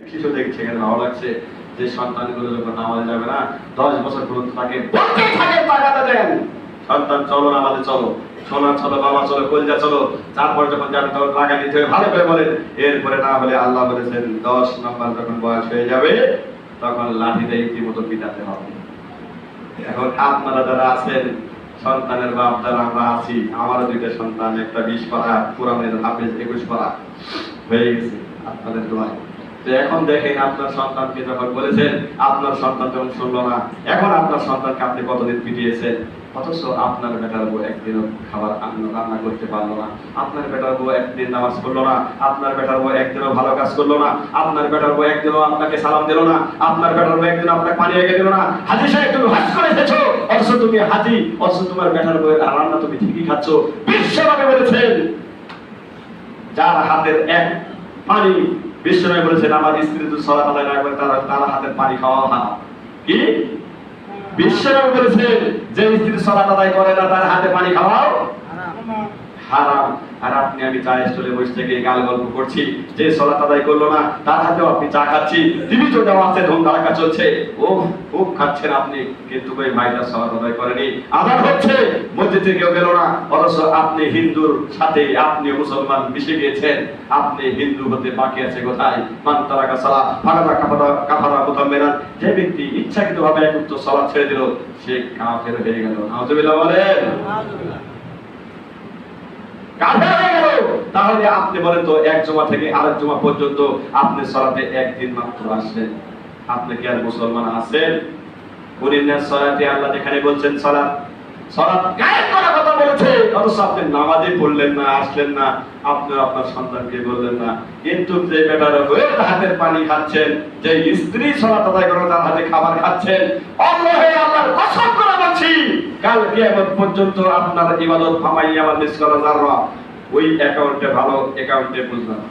শিশু দেখছে ভালো লাগছে যে সন্তানগুলো যখন নামাজে যাবে না, দশ বছর পর্যন্ত তাকে সন্তান, চলো নামাজে চলো। সোনা চলো, বাবা চলো, কলজা চলো। যখন যাবে, তখন টাকা দিতে হবে, ভালো করে বলেন। এরপরে না হলে আল্লাহ বলেছেন, দশ নম্বর যখন বয়স হয়ে যাবে, তখন লাঠিটা ইতিমতো পিটাতে হবে। এখন আপনারা যারা আছেন, সন্তানের বাপ যারা আমরা আছি, আমারও দুইটা সন্তান, একটা বিশ পারা পুরামের হাফেজ একুশ পারা। হয়ে গেছে আপনাদের দোয়ায়। তো এখন দেখেন আপনার সন্তানকে যখন বলেছেন, আপনার সন্তান যখন শুনলো না, এখন আপনার সন্তানকে আপনি কতদিন পিটিয়েছেন? অথচ আপনার বেটার বউ একদিনও খাবার রান্না করতে পারল না। আপনার বেটার বউ একদিন নামাজ পড়ল না। আপনার বেটার বউ একদিনও ভালো কাজ করল না। আপনার বেটার বউ একদিনও আপনাকে সালাম দিল না। আপনার বেটার বউ একদিন আপনাকে পানি এগিয়ে দিল না। হাজি সাহেব, তুমি হাজ করে এসেছ। অথচ তুমি হাজি, অথচ তোমার বেটার বউয়ের রান্না তুমি ঠিকই খাচ্ছ। বিশ্বভাবে বলেছেন, যার হাতের এক পানি বিশ্বনবী বলেছেন আমার স্ত্রী তো সলা আদায় না করে তারা তার হাতে পানি খাওয়া না। কি? বিশ্বনয় বলেছেন যে স্ত্রী সলা আদায় করে না তার হাতে পানি খাওয়াও হারাম। আর আপনি, আমি চায়ের স্টলে বসে থেকে গাল গল্প করছি। যে সলাত আদায় করল না, তার হাতেও আপনি চা খাচ্ছি। টিভি তো দেওয়া আছে ধুম ধারাকা চলছে। ও খুব খাচ্ছেন আপনি, কিন্তু ওই ভাইটা সলাত আদায় করেনি। আদান হচ্ছে, মসজিদে কেউ গেল না। অথচ আপনি হিন্দুর সাথে, আপনি মুসলমান মিশে গিয়েছেন। আপনি হিন্দু হতে বাকি আছে কোথায়? মান তারাকা সালা ফাগাদা কাফারা কাফারা মুতাম্মিরান যে ব্যক্তি ইচ্ছাকৃতভাবে এক উক্ত সালাত ছেড়ে দিল, সে কাফের হয়ে গেল। নাউজুবিল্লাহ বলেন। তাহলে আপনি বলেন তো, এক জমা থেকে আরেক জমা পর্যন্ত আপনি সলাতে একদিন মাত্র আসলেন আপনি কি আর মুসলমান আছেন? কুরিনের সলাতে আল্লাহ যেখানে বলছেন আপনি নামাজে না, আসলেন না আপনি আপনার বললেন না। কিন্তু পানি খাচ্ছেন, যে খাবার খাচ্ছেন আল্লাহ আল্লাহর করে বলছি কাল কিয়ামত পর্যন্ত আপনার ইবাদত ফামাই আমার মিস করা যাররা, ওই অ্যাকাউন্টে ভালো অ্যাকাউন্টে বুঝলাম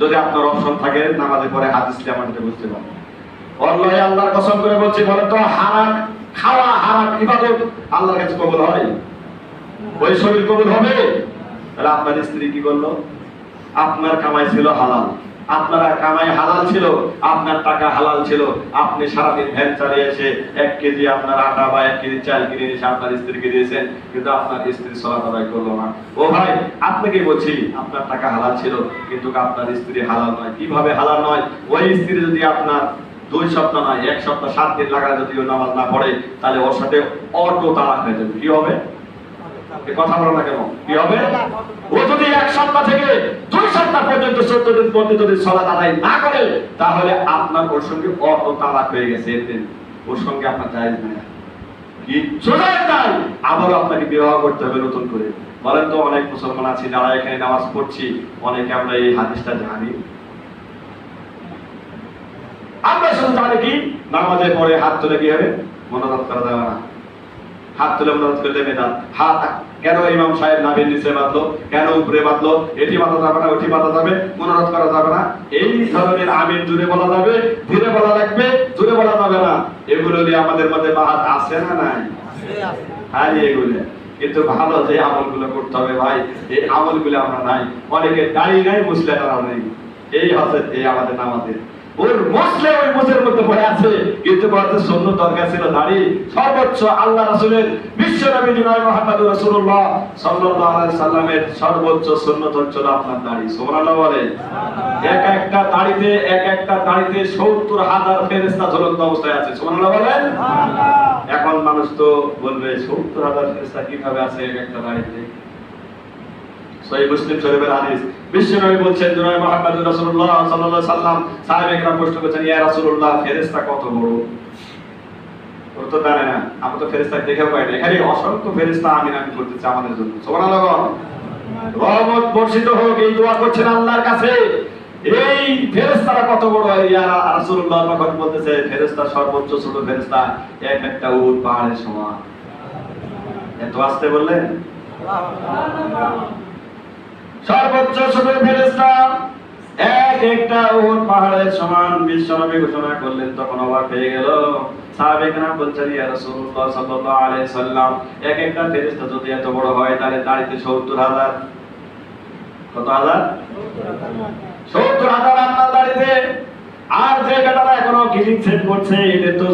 যদি আপনার অপশন থাকে, নামাজে পরে হাদিস আমাকে বুঝতে পারবেন। আল্লাহ আল্লাহর কসম করে বলছি তো, হারাম, খাওয়া হারাম ইবাদত আল্লাহর কাছে কবুল হয়? ওই শরীর কবুল হবে? তাহলে আপনার স্ত্রী কি করল? আপনার কামাই ছিল হালাল। আপনার কামাই হালাল ছিল, আপনার টাকা হালাল ছিল, আপনি সারাদিন ভ্যান চালিয়ে এসে এক কেজি আপনার আটা বা এক কেজি চাল কিনে এসে আপনার স্ত্রীকে দিয়েছেন, কিন্তু আপনার স্ত্রী সলাত আদায় করল না। ও ভাই আপনাকে বলছি, আপনার টাকা হালাল ছিল, কিন্তু আপনার স্ত্রী হালাল নয়। কীভাবে হালাল নয়? ওই স্ত্রী যদি আপনার দুই সপ্তাহ নয়, এক সপ্তাহ সাত দিন লাগা যদি নামাজ না পড়ে, তাহলে ওর সাথে অটো তালাক হয়ে যাবে। কি হবে? তাহলে আপনার ওর সঙ্গে অটো তালাক হয়ে গেছে ওর সঙ্গে আপনার নাই। আবারও আপনাকে বিবাহ করতে হবে নতুন করে। বলেন তো, অনেক মুসলমান আছে, যারা এখানে নামাজ পড়ছি, অনেকে আমরা এই হাদিসটা জানি। আমরা শুধু জানি কি? নামাজে পরে হাত তুলে কি হবে? না। হাত তুলে মনোরথ করে দেবে না। হাত কেন ইমাম সাহেব নাভির নিচে বাঁধলো? কেন উপরে বাঁধলো? এটি বাঁধা যাবে না, ওটি বাঁধা যাবে মনোরথ করা যাবে না। এই ধরনের আমির দূরে বলা যাবে, ধীরে বলা লাগবে দূরে বলা যাবে না। এগুলো নিয়ে আমাদের মধ্যে বাহাত আছে না নাই? হ্যাঁ এগুলো। কিন্তু ভালো যে আমলগুলো করতে হবে ভাই, এই আমলগুলো আমরা নাই। অনেকে দাঁড়িয়ে নাই, মুসলে তারা নেই। এই হচ্ছে এই আমাদের নামাজের। ওর মুসলে ওই মুসের মধ্যে পড়ে আছে। কিন্তু বলতে শূন্য দরকার ছিল দাড়ি সর্বোচ্চ আল্লাহ রাসূলের বিশ্ব নবী জনাব মুহাম্মদ রাসূলুল্লাহ সাল্লাল্লাহু আলাইহি সাল্লামের সর্বোচ্চ সুন্নত হচ্ছে আপনার দাড়ি সুবহানাল্লাহ বলে এক একটা দাড়িতে এক একটা দাড়িতে 70 হাজার ফেরেশতা ঝুলন্ত অবস্থায় আছে। সুবহানাল্লাহ বলেন। এখন মানুষ তো বলবে 70 হাজার ফেরেশতা কীভাবে আছে এক একটা দাড়িতে সহি মুসলিম শরীফের হাদিস। বলছেন, জনাব রাসূলুল্লাহ সাল্লাল্লাহু সাল্লাম প্রশ্ন করেছেন, ইয়া রাসূলুল্লাহ, ফেরেশতা কত বড়? ওর তো জানে না তো ফেরেশতা পাই না এখানে অসংখ্য ফেরেশতা আমিন আমাদের জন্য। সুবহানাল্লাহ রহমত বর্ষিত হোক, এই দোয়া করছেন আল্লাহর কাছে। এই কত বড়? ইয়া রাসূলুল্লাহ তখন বলতেছে সর্বোচ্চ ছোট ফেরেশতা, এক একটা উট পাহাড়ের সমান। এত আসতে বললেন? সর্বোচ্চ ছোট ফেরেশতা। এক একটা উট পাহাড়ের সমান বিশ্বনবী ঘোষণা করলেন, তখন অবাক হয়ে গেল। বলছেন, ইয়া রাসূলুল্লাহ সাল্লাল্লাহু আলাইহি সাল্লাম, এক একটা ফেরেশতা যদি এত বড় হয়, তাহলে দাঁড়িতে 70000 কত হাজার? সত্তর হাজার আপনার বাড়িতে। আর যে বেটারা এখনও সেট করছে, এদের তো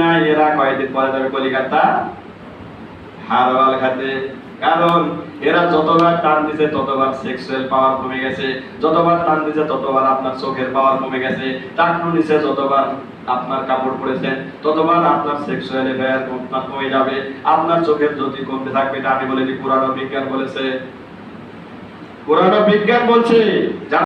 নাই, এরা কয়েকদিন পরে যাবে কলিকাতা? হারওয়াল খাতে কারণ এরা যতবার টান দিছে, ততবার সেক্সুয়াল পাওয়ার কমে গেছে। যতবার টান দিছে, ততবার আপনার চোখের পাওয়ার কমে গেছে। টাকনু নিচে যতবার আপনার কাপড় পরেছেন ততবার আপনার সেক্সুয়াল এফআইআর কমে যাবে। আপনার চোখের জ্যোতি কমতে থাকবে, এটা আমি বলিনি পুরানো বিজ্ঞান বলেছে। পুরানো বিজ্ঞান বলছে